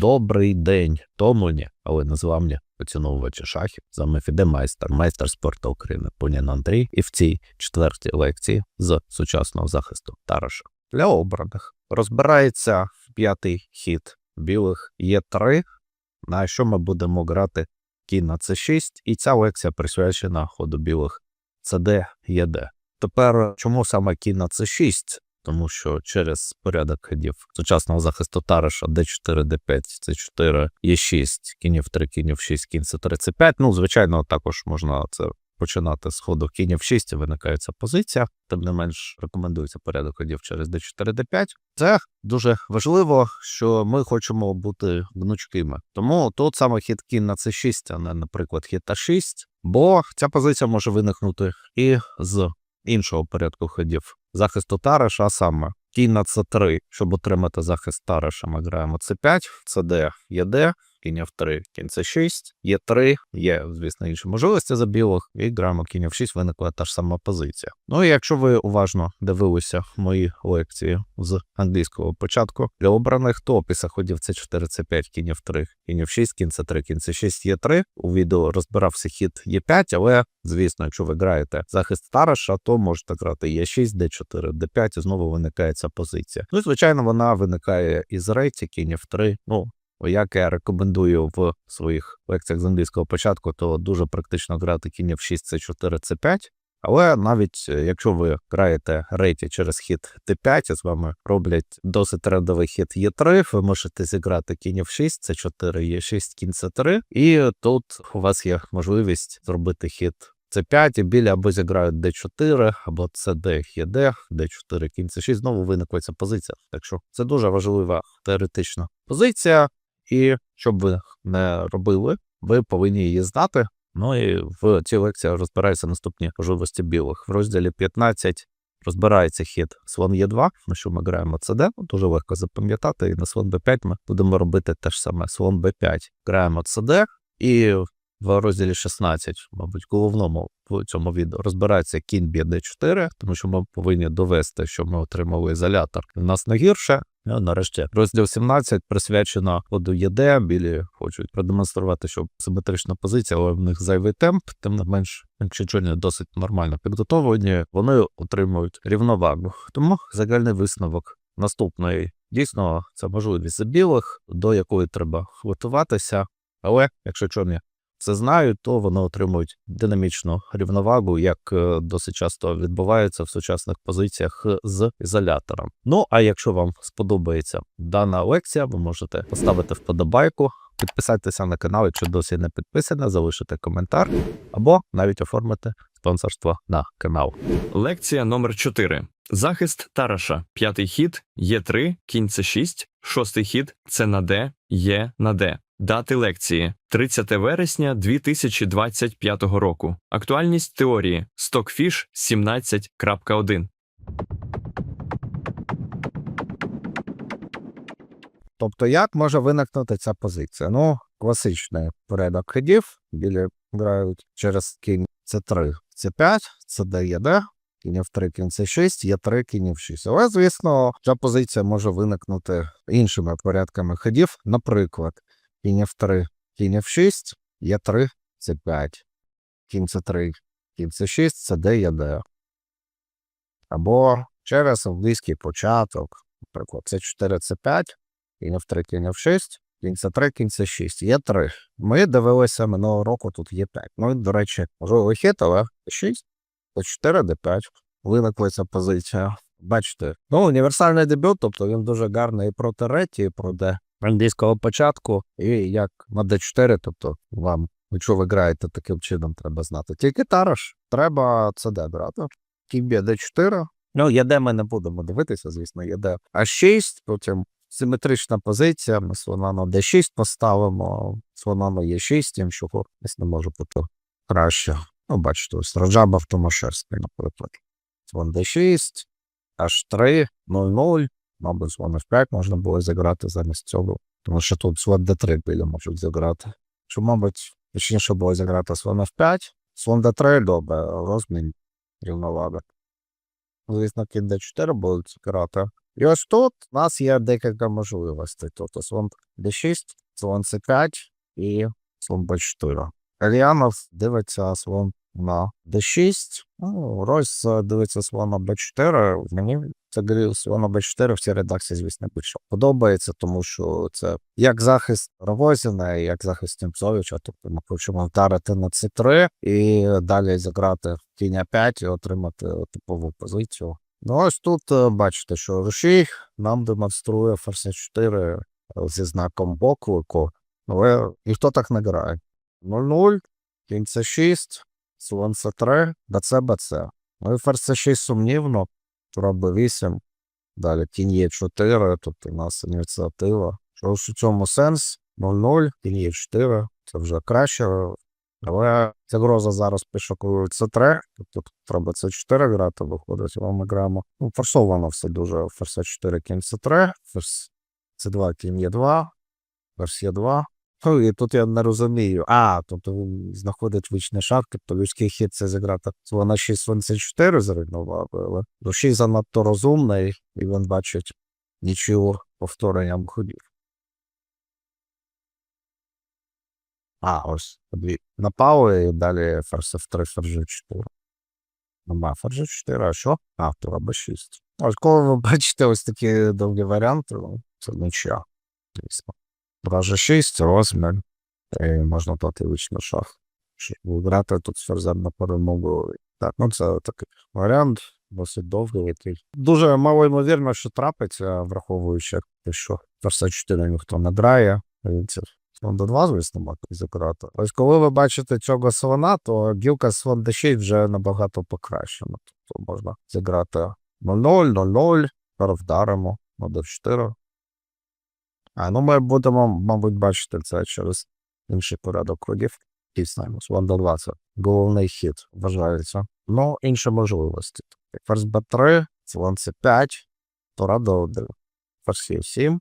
Добрий день тому ні, але незламні поціновувачі шахів. З вами Фіде Майстер, спорту України Пунін Андрій. І в цій четвертій лекції з сучасного захисту Тараша для обраних розбирається п'ятий хід білих є 3 на що ми будемо грати кінь на c6, і ця лекція присвячена ходу білих CD ЄД. Тепер чому саме кінь на c6? Тому що через порядок ходів сучасного захисту Тараша d4, d5, c4, e6, кінь f3, кінь f6, кінь c3, c5. Ну, звичайно, також можна це починати з ходу кінь f6 і виникає ця позиція. Тим не менш рекомендується порядок ходів через d4, d5. Це дуже важливо, що ми хочемо бути гнучкими. Тому тут саме хід кінь на c6, а не, наприклад, хід a6, бо ця позиція може виникнути і з іншого порядку ходів. Захисту Тариша, а саме кінь на С3, щоб отримати захист тареша, ми граємо С5, СД, єд, кінь f3, кінь c6, є3, є, звісно, інші можливості за білих, і граємо кінь f6, виникла та ж сама позиція. Ну і якщо ви уважно дивилися мої лекції з англійського початку для обраних, то після ходів c4, c5, кінь f3, кінь f6, кінь c3, кінь c6, є3. У відео розбирався хід є5, але, звісно, якщо ви граєте захист Тараша, то можете грати є6, d4, d5, і знову виникає ця позиція. Ну і звичайно, вона виникає із рейті, кінь f3, ну, як я рекомендую в своїх лекціях з англійського початку, то дуже практично грати кінь f6, c4, c5. Але навіть е, якщо ви граєте рейті через хід Т5, і з вами роблять досить трендовий хід Е3, ви можете зіграти кінь f6, c4, Е6, кінь c3, і тут у вас є можливість зробити хід c5, і білі або зіграють d4, або cd, єд, d4, кінь c6, знову виникла ця позиція. Так що це дуже важлива теоретична позиція, і щоб ви не робили, ви повинні її знати. Ну і в цій лекції розбираються наступні можливості білих. В розділі 15 розбирається хід слон Е2, на що ми граємо CD, ну, дуже легко запам'ятати. І на слон Б5 ми будемо робити те ж саме. Слон Б5 граємо CD, і в розділі 16, мабуть, головному в цьому відео розбирається кінь б'є d4, тому що ми повинні довести, що ми отримали ізолятор. У нас не гірше. Ну, нарешті розділ 17 присвячено ходу ЄД. Білі хочуть продемонструвати, що симетрична позиція, але в них зайвий темп. Тим не менш, якщо чорні досить нормально підготовлені, вони отримують рівновагу. Тому загальний висновок наступний. Дійсно, це можливість за білих, до якої треба готуватися. Але якщо чорні це знають, то вони отримують динамічну рівновагу, як е, досить часто відбувається в сучасних позиціях з ізолятором. Ну а якщо вам сподобається дана лекція, ви можете поставити вподобайку, підписатися на канал, якщо досі не підписані, залишити коментар або навіть оформити спонсорство на канал. Лекція номер 4. Захист Тараша. П'ятий хід Є3, кінь С6, шостий хід С на Д, Є на Д. Дати лекції 30 вересня 2025 року. Актуальність теорії Stockfish 17.1. Тобто, як може виникнути ця позиція? Ну, класичний порядок ходів. Білі грають через кінь С3, С5, С єд, кінь F3, кінь С6, Є3, кінь F6. Але, звісно, ця позиція може виникнути іншими порядками ходів. Наприклад, кінь F3, кінь F6, Є3, С5, кінь С3, кінь С6, СД, ЄД. Або через англійський початок, наприклад, С4, С5, кінь F3, кінь F6, кінь С3, кінь С6, є 3. Ми дивилися минулого року, тут є 5. Ну, до речі, можливо хит, але 6, С4, Д5. Виникла ця позиція. Бачите, ну, універсальний дебют, тобто він дуже гарний і проти реті, і проти англійського початку, і як на Д4, тобто вам, якщо ви граєте таким чином, треба знати. Тільки Тараш, треба ЦД брати. Б'є Д4. Ну, єде ми не будемо дивитися, звісно, єде А6, потім симетрична позиція. Ми слона на d6 поставимо, слона на Е6, тим, що не може бути краще. Ну, бачите, ось Раджаба в наприклад. Слон d6, H3, 0-0. Мабуть, слон F5 можна було зіграти замість цього. Тому що тут слон d3 біля можуть зіграти. Що, мабуть, точніше було зіграти слон F5, слон d3 добре, розмін рівновага. Звісно, кінь d4 будуть зіграти. І ось тут у нас є декілька можливостей. Тобто слон d6, слон c5 і слон b4. Ельянов дивиться слон на d6. Ну, Ройс е, дивиться слон на b4. Мені грі слон на b4 в цій редакції, звісно, більше подобається, тому що це як захист Рогозіна, як захист Німцовича. Тобто ми хочемо вдарити на c3 і далі зіграти кінь 5 і отримати типову позицію. Ну, ось тут е, бачите, що рушій нам демонструє ферзь 4 зі знаком боклику, але ніхто так не грає. 0-0, кінь c6, слон c3, бц, бц. Ну і ферзь c6 сумнівно, Тура 8. далі кінь є 4, тобто у нас ініціатива. Що ж у цьому сенс 0-0, кінь є 4, це вже краще. Але ця гроза зараз пішокує це 3 тобто треба це 4 грати, виходить, вам ми граємо. Ну, форсовано все дуже. Ферс 4 кінь це 3 ферс C2 кінь є 2 ферс є 2 коли тут я не розумію. А, тобто він знаходить вічний шар, тобто людський хід це зіграти. Це Вона 674 зруйнувала, але душі занадто розумний, і він бачить нічого повторенням ходів. А, ось дві напали і далі ферсів 3, ферзі 4. Нема ферзі 4, а що? А, то Б6. Ось коли ви бачите ось такі довгі варіанти, ну, це нічого. Тура G6, розмір, і можна дати вічно шах. Щоб грати тут з ферзем на перемогу. Так, ну це такий варіант, досить довгий. який Дуже мало ймовірно, що трапиться, враховуючи що ферзь 4 ніхто не Це слон до 2, звісно, можна зіграти. Ось коли ви бачите цього слона, то гілка слон d6 вже набагато покращена. Тобто можна зіграти 0-0, 0-0, перевдаримо на d4. А, ну ми будемо, мабуть, бачити це через інший порядок ходів. І до 2 це головний хід вважається. Ну, інші можливості. Ферзь b3, слон c5, тура до 1. Ферзь e7,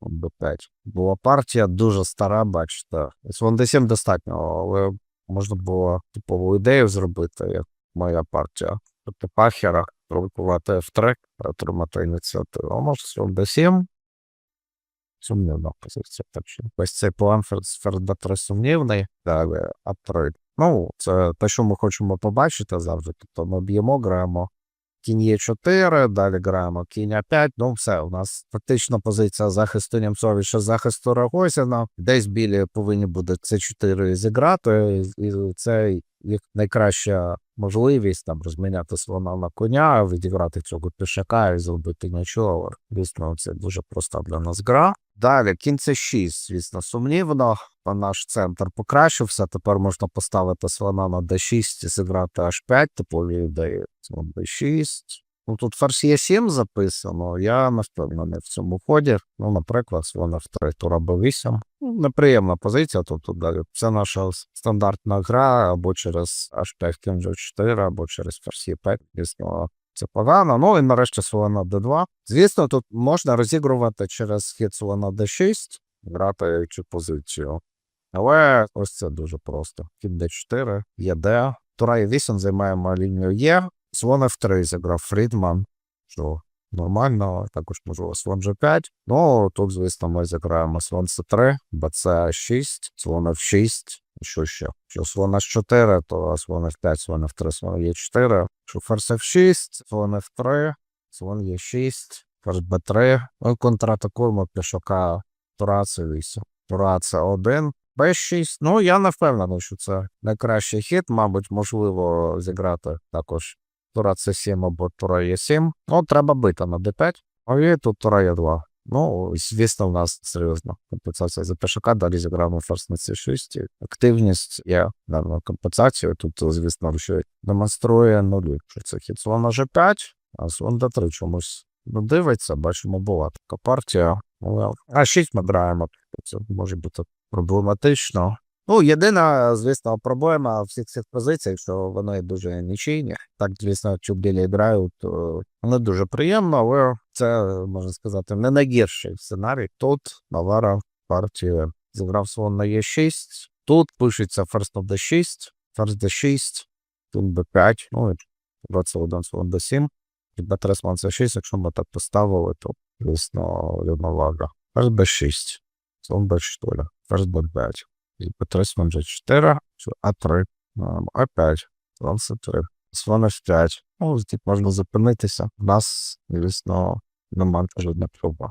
Б5. Була партія дуже стара, бачите. Слон D7 достатньо, але можна було типову ідею зробити, як моя партія. Тобто пахера провокувати F3, отримати ініціативу. А може слон D7. Сумнівна позиція. точно. Ось цей план B3 сумнівний, далі А3. Ну, це те, що ми хочемо побачити завжди. Тобто ми б'ємо, граємо кінь Е4, далі граємо кінь А5. Ну, все, у нас фактично позиція захисту Німцовича, захисту Рогозіна. Десь білі повинні буде С4 зіграти, і це їх найкраща можливість там розміняти слона на коня, відіграти цього пішака і зробити нічого. Звісно, це дуже проста для нас гра. Далі кінь С6, звісно, сумнівно. Наш центр покращився. Тепер можна поставити слона на d6 і зіграти h5, типові ідеї. Слон d6. Ну тут ферзь Е7 записано. Я не впевнений в цьому ході. Ну, наприклад, слон F3, тура b8. Ну, неприємна позиція. Тобто далі це наша стандартна гра або через h5 кінь G4, або через ферзь Е5. Звісно, це погано. Ну і нарешті слона d2. Звісно, тут можна розігрувати через хід слона d6, грати цю позицію. Але ось це дуже просто. Кінь d4, ЄД. Тура e8 займаємо лінію Є. Слон F3 зіграв Фрідман, що нормально, також можливо слон G5. Ну, тут, звісно, ми зіграємо слон C3, BC6, слон F6. Що ще? Що слон H4, то слон F5, слон F3, слон E4. Що ферзь F6, слон F3, слон Е6, ферзь Б3. Ми контратакуємо пішака Тура C8. Тура C1. Б6. Ну, я не впевнений, що це найкращий хід. Мабуть, можливо зіграти також Тура С7 або Тура Е7. Ну, треба бити на Д5. А і тут Тура Е2. Ну, звісно, в нас серйозно компенсація за пішака. Далі зіграємо форс на С6. Активність є на компенсацію. Тут, звісно, що демонструє нулі. Що це хід слона G5, а слон D3 чомусь не дивиться. Бачимо, була така партія. А6 ми граємо. Це може бути проблематично. Ну, єдина, звісно, проблема всіх цих позицій, що вони дуже нічийні. Так, звісно, що білі грають, то не дуже приємно, але це, можна сказати, не найгірший сценарій. Тут Навара партія зіграв слон на Е6. Тут пишеться ферзь на d6, ферзь d6, тут b5, ну і 21 слон d7. Б3 слон С6, якщо ми так поставили, то звісно рівновага. Ферзь Б6, слон Б4, ферзь Б5. І Б3 слон G4, А3, ем, А5, слон С3, слон F5. Ну, тут можна зупинитися. У нас, звісно, немає жодна проба.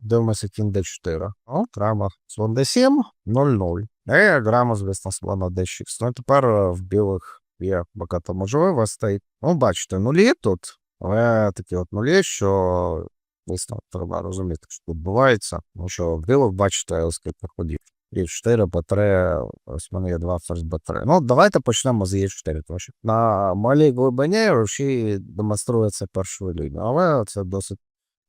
Дивимося кінь d4. О, граємо слон d7, 0-0. І граємо, звісно, слон d6. Ну, тепер е, в білих є багато можливостей. Ну, бачите, нулі тут, але такі от нулі, що, звісно, треба розуміти, що відбувається. Тому що білих, бачите, скільки ходів. І 4, Б3, ось в мене є два ферзь Б3. Ну, давайте почнемо з Е4, тому що на малій глибині руші демонструється першою лінією, але це досить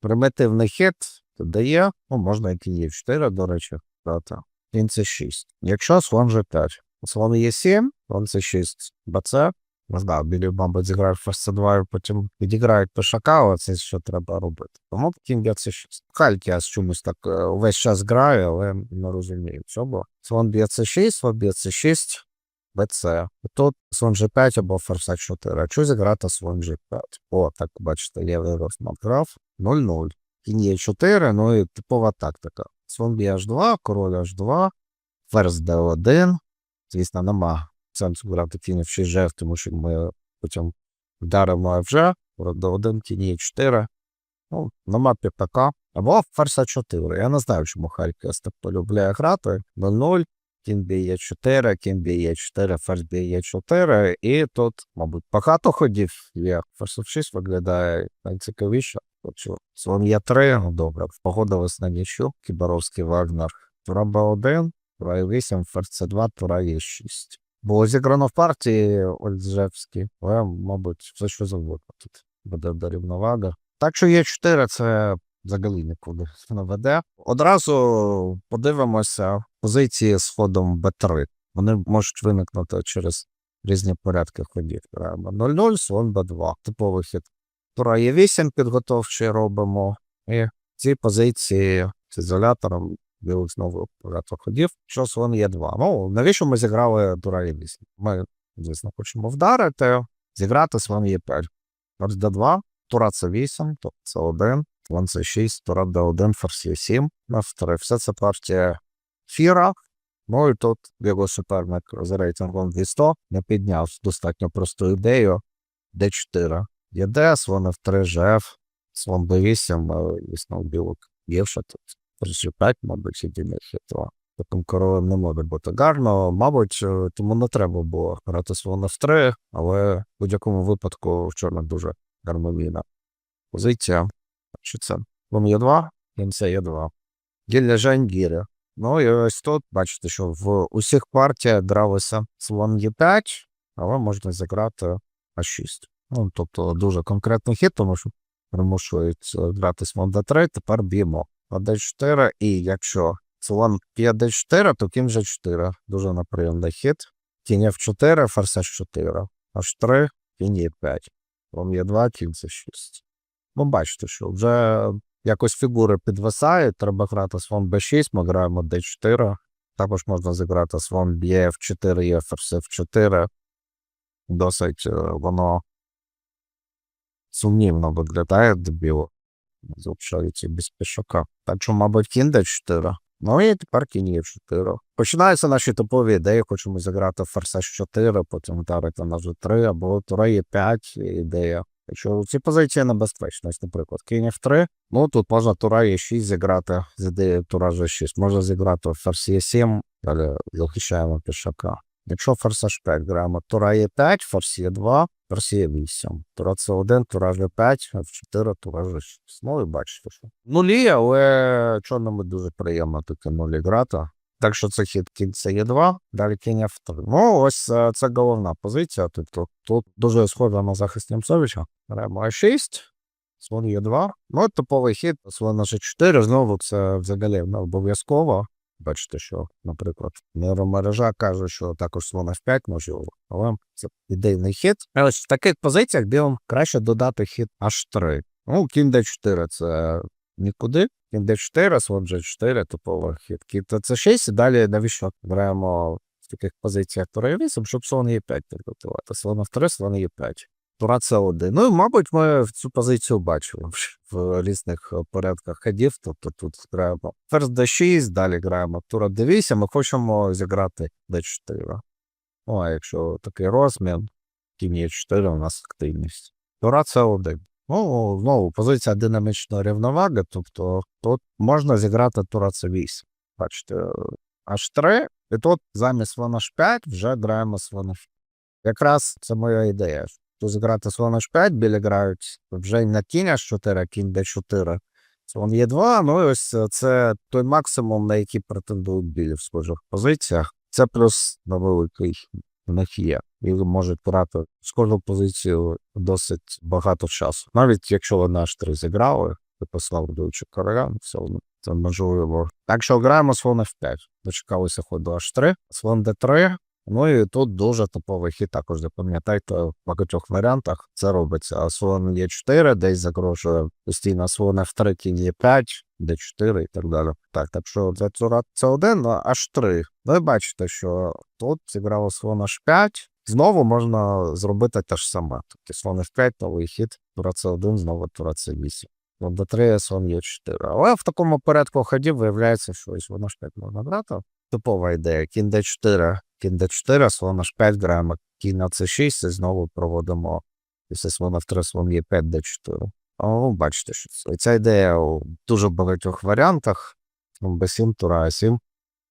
примітивний хід, дає, ну, можна і кінь Е4, до речі, дати. Кінь С6. Якщо слон G5, слон Е7, слон С6, БЦ, не знаю, білі, мабуть, зіграють ферзь С2 і потім відіграють пішака, але це що треба робити. Тому кінь б'є С6. Кальки я чомусь так е, весь час граю, але не розумію цього. Слон б'є С6, слон б'є С6, БЦ. Тут слон G5 або ферзь 4. А що зіграти слон G5? О, так, бачите, лівий розмах грав. 0-0. Кінь є 4, ну і типова тактика. Слон б'є H2, король H2, ферзь D1. Звісно, нема сенсу грати кінь в 6 G, тому що ми потім вдаримо FG, король D1, кінь 4. Ну, нема ППК. Або ферзь 4. Я не знаю, чому Харків так полюбляє грати. 0-0, кінь б'є 4, кінь б'є 4, ферзь б'є 4. І тут, мабуть, багато ходів є. Ферзь 6 виглядає найцікавіше. Хочу. Слон є 3, ну добре. Погодились на нічу. Кібаровський Вагнер. Тура Б1, Тура є 8, ферзь С2, Тура є 6. Було зіграно в партії Ольджевській, але, мабуть, все що завгодно тут буде до рівновага. Так що є 4, це взагалі нікуди не веде. Одразу подивимося позиції з ходом Б3. Вони можуть виникнути через різні порядки ходів. Граємо 0-0, слон Б2. Типовий хід. Тура є 8 підготовчий робимо. І в цій позиції з ізолятором білих знову багато ходів. Що слон є 2. Ну, навіщо ми зіграли Тура є 8? Ми, звісно, хочемо вдарити, зіграти слон є 5. Ферзь Д2, Тура це 8, тобто це 1, слон це 6, Тура Д1, ферзь є 7, F3. Все це партія фіра. Ну і тут його суперник з рейтингом 200 не підняв достатньо просту ідею. Д4. Є Д, слон F3, ЖФ, слон Б8, але, звісно, білок гірше тут. 5, мабуть, єдиний хід. Таким королем не може бути гарно. Мабуть, е, тому не треба було грати слон F3, але в будь-якому випадку в чорних дуже гармонійна позиція. Що це? Слон Е2, кінця Е2. Гілля Жень Гіря. Ну і ось тут бачите, що в усіх партіях гралося слон Е5, але можна зіграти А6. Ну, тобто дуже конкретний хід, тому що примушують е, грати слон Д3, тепер б'ємо на Д4, і якщо слон п'є Д4, то кінь G4. Дуже неприємний хід. Кінь F4, ферзь H4. H3, кінь Е5. Слон Е2, кінь С6. Ну, бачите, що вже якось фігури підвисають, треба грати слон b6, ми граємо d4. Також можна зіграти слон б'є f4, є ферзь f4. Досить е, воно сумнівно виглядає дебіло. Залишається без пішака. Так що, мабуть, кінь d4. Ну і тепер кінь є 4. Починаються наші топові ідеї. Хочемо зіграти ферзь 4, потім вдарити на g3, або тура є 5 ідея. Якщо ці позиції небезпечні, ось, наприклад, кінь F3, ну тут можна тура є 6 зіграти з ідеєю тура G6. Можна зіграти ферзь є 7, далі захищаємо пішака. Якщо ферзь H5 граємо тура є 5, ферзь є 2, ферзь є 8. Тура С1, тура G5, F4, тура G6. Ну і бачите, що. Нулі, але чорному дуже приємно таке нулі грати. Так що це хід кінь це є 2, далі кінь F3. Ну, ось е, це головна позиція. Тобто тут дуже схожа на захист Німцовича. Беремо А6, слон є 2. Ну, типовий хід, слон на G4. Знову це взагалі не обов'язково. Бачите, що, наприклад, нейромережа каже, що також слона в 5 можливо, але це ідейний хід. А ось в таких позиціях білим краще додати хід H3. Ну, кінь D4 це нікуди. Кінь D4, слон G4, типовий хід. Кінь C6 і далі навіщо граємо в таких позиціях 3 8, щоб слон E5 підготувати. Слон F3, слон E5. 2,1. Ну, мабуть, ми цю позицію бачили в різних е, порядках ходів. Тобто тут граємо ферзь d6, далі граємо тура d8, ми хочемо зіграти d4. Ну, а якщо такий розмін, кінь 4 у нас активність. Тура c1. Ну, знову позиція динамічної рівноваги, тобто тут можна зіграти тура c8. Бачите, е, h3, і тут замість слон h5 вже граємо слон h5. Якраз це моя ідея. Тут зіграти слон H5, білі грають вже не кінь H4, а кінь D4. Слон Е2, ну і ось це той максимум, на який претендують білі в схожих позиціях. Це плюс на великий в них є. І можуть брати схожу позицію досить багато часу. Навіть якщо вони аж три зіграли, ти послав дуючи короля, все одно це можливо. Так що граємо слон F5. Дочекалися ходу H3, слон D3. Ну і тут дуже топовий хід також запам'ятайте в багатьох варіантах це робиться. А слон Е4 десь загрожує постійно слон F3, кінь Е5, D4 і так далі. Так, так що це тура С1, а H3. Ви бачите, що тут зіграло слон H5. Знову можна зробити те ж саме. Тобто слон F5, новий хід, тура С1, знову тура С8. Слон D3, слон Е4. Але в такому порядку ходів виявляється, що ось слон H5 можна грати. Типова ідея. Кінь D4, кінде D4, слон H5 граємо, кінь на C6 і знову проводимо після слона в 3 слон є 5 D4. О, бачите, що це. ця ідея у дуже багатьох варіантах. Слон B7, тура А7,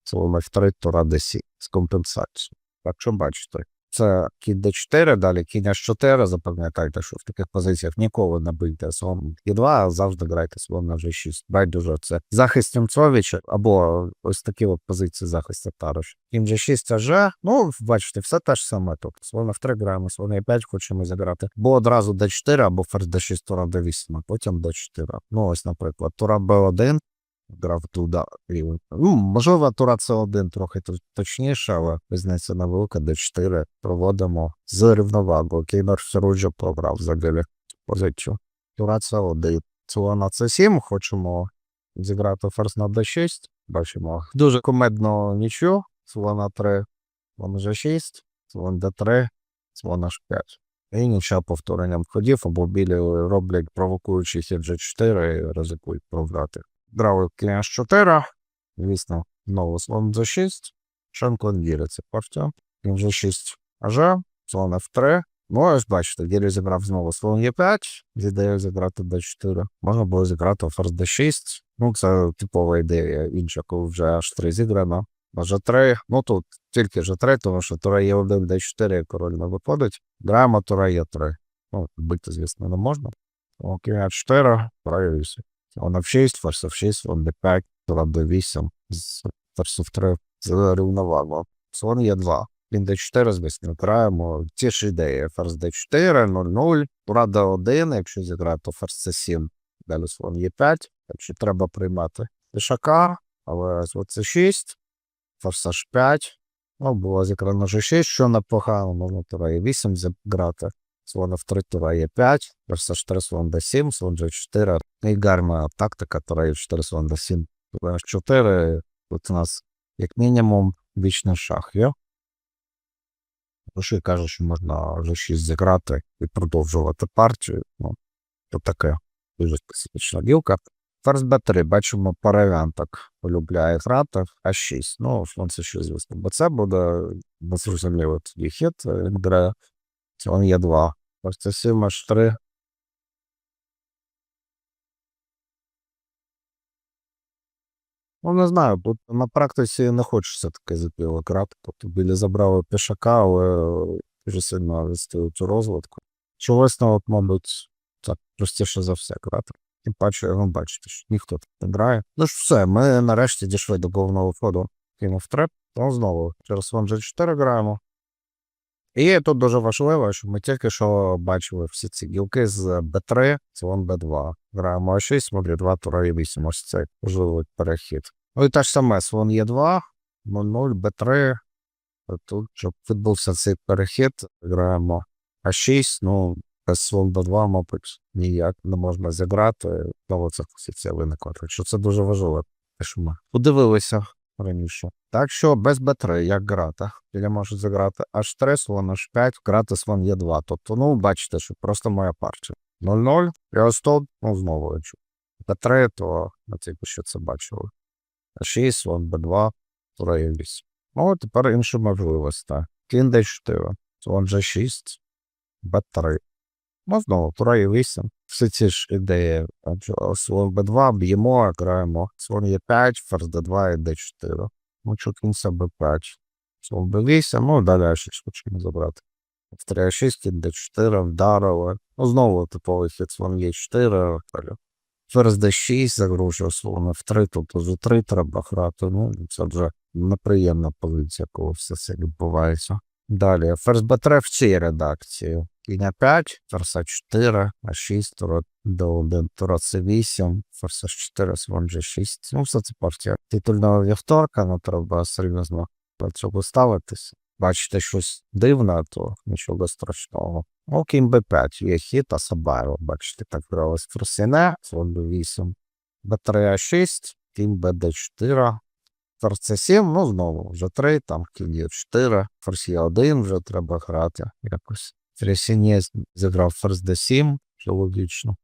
слона в 3, тура D7 з компенсацією. Так що бачите. Це кінь D4, далі кінь H4, запам'ятайте, що в таких позиціях ніколи не бийте слон Е2, а завжди грайте слон на G6. Байдуже це захист Німцовича або ось такі от позиції захисту Тарош. Кінь G6 АЖ, ну, бачите, все те ж саме. Тобто слон F3 граємо, слон E5 хочемо зіграти. Бо одразу D4 або ферзь D6, тура D8, а потім D4. Ну, ось, наприклад, тура B1, грав рівень. Ну, можливо, тура С1 трохи точніше, але різниця невелика, Д4 проводимо з рівновагою. Кейнер Феруджа програв взагалі позицію. Тура С1. Слон на С7, хочемо зіграти ферзь на Д6. Бачимо дуже комедно нічого. Слон на 3, слон G6, слон Д3, слон H5. І нічого повторенням ходів, або білі роблять провокуючий хід G4 і ризикують програти. Кінь H4, звісно, знову слон G6, Шенклон ділиться партія. Кінь G6 АЖ, слон F3. Ну, ось бачите, ділі зіграв знову слон Е5, ідея зіграти D4. Можна було зіграти ферзь D6. Ну, це типова ідея інша, коли вже H3 зіграно. На G3, ну тут тільки G3, тому що тура Е1, D4, король не виходить. Граємо тура Е3. Ну, бити, звісно, не можна. Окей, А4, тура Е8. F6, ферзь F6, слон D5, тура D8, з ферзь F3, з рівновагою. Слон Е2. Кінь D4, звісно, граємо. Ті ж ідеї. Ферзь D4, 0-0, тура D1, якщо зіграти, то ферзь C7, далі слон Е5, так що треба приймати пішака, але це 6, ферзь H5, ну, було зіграно G6, що непогано, можна тура Е8 зіграти. Слон F3, тура Е5, ферзь H3, слон D7, слон G4. І гарна тактика, тура Е4, слон D7, H4. Тут у нас, як мінімум, вічний шах є. Гроші каже, що можна G6 зіграти і продовжувати партію. Ну, то таке дуже специфічна ділка. Ферзь Б3, бачимо, паравян так полюбляє грати. А6. Ну, слон це 6 звісно. Бо це буде незрозуміло тоді хід. Він грає слон Е2. Ось це 7 H3. Ну, не знаю, тут на практиці не хочеться таке запіло грати. Тобто біля забрали пішака, але дуже сильно відстають у розвитку. Чогось, ну, от, мабуть, так простіше за все грати. Тим паче, ви бачите, що ніхто тут не грає. Ну ж все, ми нарешті дійшли до головного входу кинув треп, то знову через слон G4 граємо. І тут дуже важливо, що ми тільки що бачили всі ці гілки з B3, слон B2. Граємо А6, смотрю 2, тура Е8, ось цей важливий перехід. Ну і те ж саме, слон Е2, 0-0, Б3. Тут, щоб відбувся цей перехід, граємо А6, ну, без слон Б2, мабуть, ніяк не можна зіграти. Знову ця позиція виникла. Так що це дуже важливо. Те, що ми подивилися раніше. Так що без Б3, як грати. Біля може заграти H3, слон H5, грати слон Е2. Тобто, ну, бачите, що просто моя партія. 0-0, і ось тут, ну, знову я. Б3, то на типу, що це бачили. А6, слон Б2, тура Е8. Ну, тепер інші можливості. Кінь Д4, слон G6, Б3. Ну, знову, Е8. Всі ці ж ідеї. Слон Б2 б'ємо, граємо. Слон Е5, ферзь Д2 і Д4. Ну, що кінця Б5. Слон Б8, ну, далі А6 хочемо забрати. Вторя 6, Д4, вдарили. Ну, знову типовий хід слон Е4. Далі. Ферзь Д6 загрожує слон F3, тут уже 3 треба грати. Ну, це вже неприємна позиція, коли все це відбувається. Далі, ферзь Б3 в цій редакції. Кінь А5, ферзь А4, А6, тура Д1, тура С8, ферзь H4, слон G6. Ну, все це партія титульного вівторка, ну треба серйозно до цього ставитися. Бачите щось дивне, то нічого страшного. Кінь Б5 є хід, а Сабаєва, бачите, так гралось Ферсіне, слон Б8, Б3 А6, кінь БД4, ферзь С7, ну знову вже 3, там кінь Е4, ферзь Е1 вже треба грати якось. Ферсіне зіграв ферзь Д7, що логічно.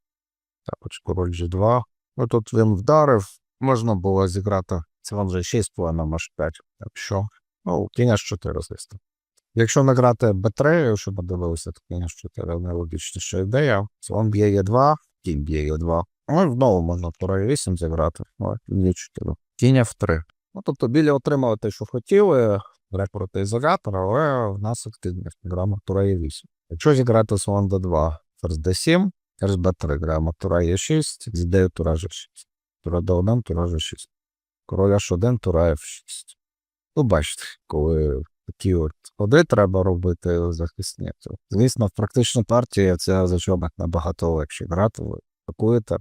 Також король G2. Ну тут він вдарив, можна було зіграти слон G6 планом H5, так що, ну, кінь H4 звісно. Якщо не грати Б3, щоб подивилися, то кінь H4 найлогічніша ідея. Слон б'є Е2, кінь б'є Е2. Ну, і знову можна тура 8 зіграти. О, кінь Е4. Кінь F3. Ну, тобто біля отримали те, що хотіли, гра проти але в нас активність грама тура 8. Якщо зіграти слон Д2, ферзь Д7, ферзь Б3, граємо тура Е6, з ідеєю тура G6. Тура Д1, тура G6. Король H1, тура F6. Ну, бачите, коли такі от ходи треба робити захисні. То, звісно, в практичній партії це за чобок набагато легше грати. Ви атакуєте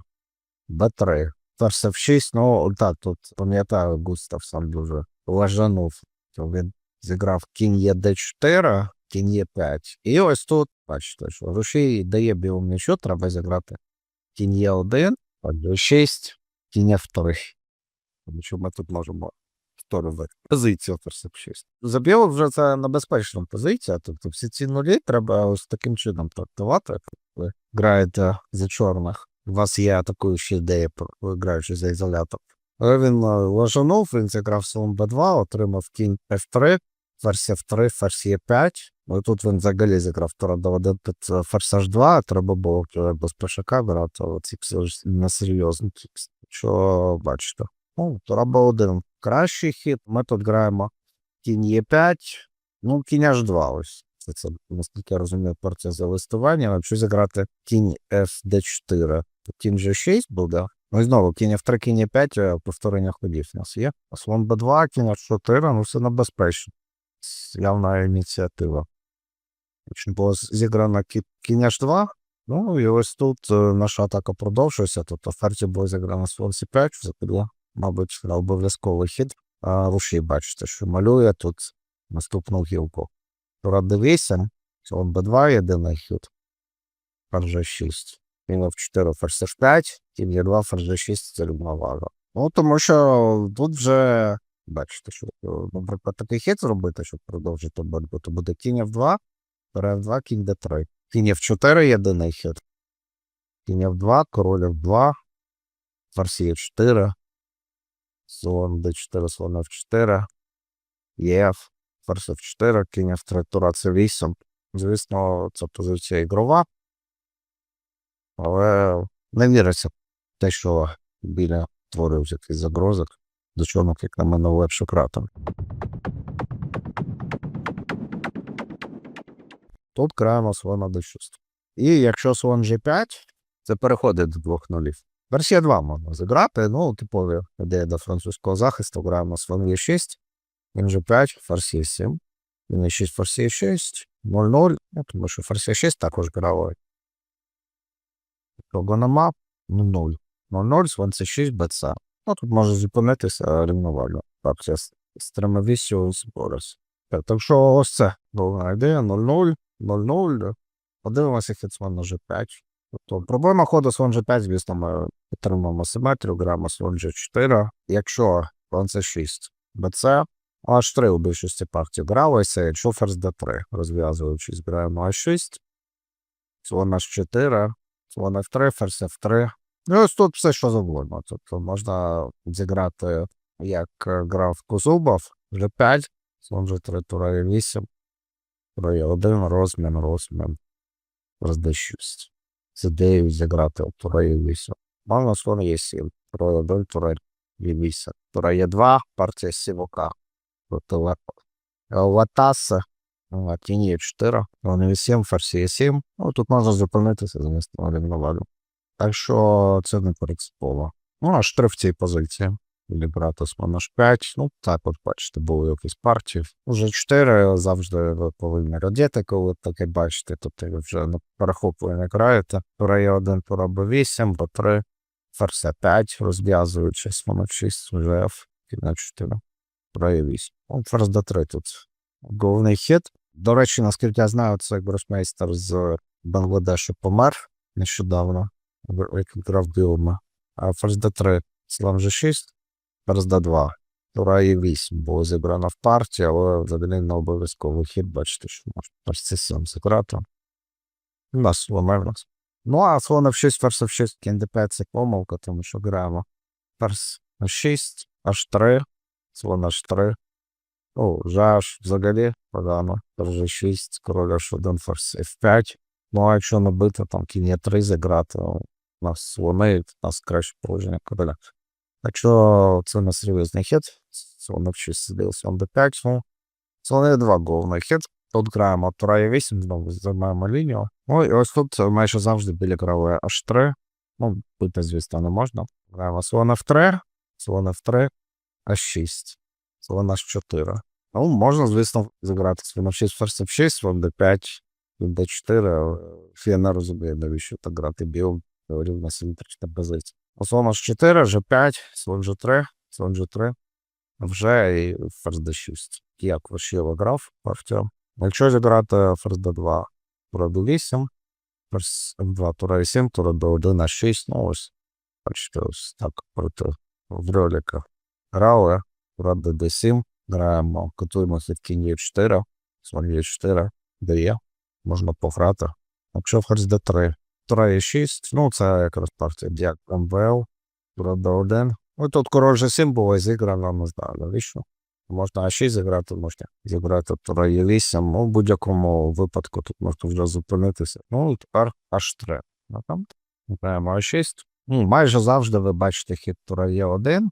Б3. Ферзь F6, ну так, тут пам'ятаю, Густав сам дуже лажанув. Він зіграв кінь Е Д4, кінь Е5. І ось тут, бачите, що рушій дає білому м'ячу, треба зіграти кінь Е1, G6, кінь F3. Тому що ми тут можемо повторювати позицію ферзь F6. Вже це небезпечна позиція, тобто всі ці нулі треба ось таким чином трактувати. Ви граєте за чорних. У вас є атакуючі ідеї, граючи за ізолятор. Він е, ложанув, він зіграв слон Б2, отримав кінь F3, ферзь F3, ферзь Е5. Ну і тут він взагалі зіграв Д1 під е, ферзь H2, треба було вже без пешака брати, але ці все ж несерйозні кікс. Що бачите? Ну, тура Б1 кращий хід. Ми тут граємо кінь Е5, ну, кінь H2 ось. Це, це наскільки я розумію, партія за листування. Якщо зіграти кінь FD4, то кінь G6 буде. Ну і знову кінь F3, кінь Е5, е, повторення ходів у нас є. А слон Б2, кінь H4, ну все небезпечно. Явна ініціатива. Якщо було зіграно кінь H2, ну і ось тут е, наша атака продовжується. Тобто ферзі було зіграно слон C5, закидло, мабуть, на обов'язковий хід. А рушій, бачите, що малює тут наступну гілку. Тура D8, слон Б2, єдиний хід. Ферзь G6. Кінь F4, ферзь H5, кінь Е2, ферзь G6, це рівновага. Ну, тому що тут вже, бачите, що, е, наприклад, такий хід зробити, щоб продовжити боротьбу, то буде кінь F2, тура F2, кінь D3. Кінь F4, єдиний хід. Кінь F2, король F2, ферзь Е4, слон D4, слон F4, ЄФ, ферзь F4, кінь F3, тура C8. Звісно, це позиція ігрова. Але не віриться те, що біля творив якийсь загрозок, до чого, як на мене, легше крати. Тут краємо слона d6. І якщо слон G5, це переходить до двох нулів. Версія 2 можна зіграти, ну, типові ідея до французького захисту, граємо слон Е6, він G5, ферзь Е7, він Е6, ферзь Е6, 0-0, ну, тому що ферзь Е6 також грало. Того нема, ну 0. 0-0, слон С6, БЦ. Ну, тут може зупинитися рівновально. Так, я стримовісю зборос. Так що ось це головна ідея, 0-0, 0-0. Подивимося хітсман на G5. Тобто проблема ходу слон G5, звісно, ми підтримуємо симетрію, граємо слон G4. Якщо слон C6 БЦ. H3 у більшості партій гралося, якщо ферзь D3, розв'язуючись, граємо H6, слон H4, слон F3, ферзь F3. Ну, ось тут все, що завгодно. Тобто можна зіграти, як е, грав Кузубов, G5, слон G3, тура E8, тура E1, розмін, розмін, ферзь D6. Це 9 зіграти тура E8. Можна слон є 7, тура E1, тура E8, тура Е2, партія Сівока проти Лепа. Латаса, Тіні 4, вони 8, ферзь 7. Ну, тут можна зупинитися замість валю. Так що це не принципово. Ну, аж три в цій позиції. Білі брати 5. Ну, так от бачите, були якісь партії. Уже 4 завжди ви повинні радіти, коли таке бачите. Тобто ви вже на перехоплення не граєте. Тура 1, тура Б8, Б3, ферзь 5, розв'язуючись, слон 6, вже F, кінець 4 проявись. Ну, ферзь Д3 тут головний хід. До речі, наскільки я знаю, це гросмейстер з Бангладешу помер нещодавно, який грав білими. А ферзь Д3, слон G6, ферзь Д2. Тура Е8 було зібрано в партії, але взагалі не обов'язковий хід, бачите, що можна ферзь С7 зіграти. У нас нас. Ну, а слон F6, ферзь F6, кінь D5 це помилка, тому що граємо ферзь H6, H3, слон H3. Ну, аж взагалі погано. Вже 6, король H1, ферзь F5. Ну, а якщо набити там кінь Е3 зіграти, у нас слони, у нас краще положення короля. Так що це не серйозний хід. Слон F6 сидив, слон D5. Ну, слон E2 головний хід. Тут граємо тура Е8, знову займаємо лінію. Ну, і ось тут майже завжди біля грали H3. Ну, бити, звісно, не можна. Граємо слон F3, слон F3, H6, слон H4. Ну, можна, звісно, зіграти слон F6, ферзь F6, слон D5, D4, я не розумію, навіщо так грати білим, рівна симетрична позиція. Слон H4, G5, слон G3, слон G3, вже і ферзь D6. Як Варшєва грав партію. Якщо зіграти ферзь D2, тура D8, ферзь F2, тура E7, тура D1, H6, ну ось, бачите, ось так проти в роликах грали, тура D7, граємо, котуємося в кінь 4, слон Е4, дає, можна пограти. Якщо ферзь D3, тура Е6, ну це якраз партія дяк МВЛ, тура D1. Ну тут король G7 було зіграно, не знаю, навіщо. Можна А6 зіграти, можна зіграти тура Е8, ну в будь-якому випадку тут можна вже зупинитися. Ну тепер H3. Ну, там граємо А6. Ну, майже завжди ви бачите хід тура Е1.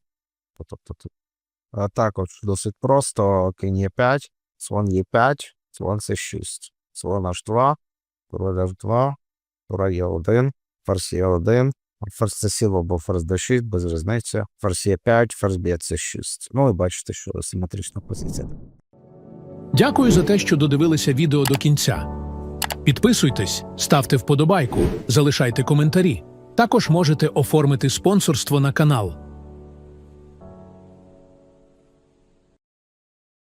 Тобто тут також досить просто кінь Е5, слон Е5, слон С6, слон H2, король F2, тура Е1, ферзь Е1, ферзь це 7 або ферзь D6, без різниці, ферзь Е5, ферзь б'є С6. Ну і бачите, що симетрична позиція. Дякую за те, що додивилися відео до кінця. Підписуйтесь, ставте вподобайку, залишайте коментарі. Також можете оформити спонсорство на канал.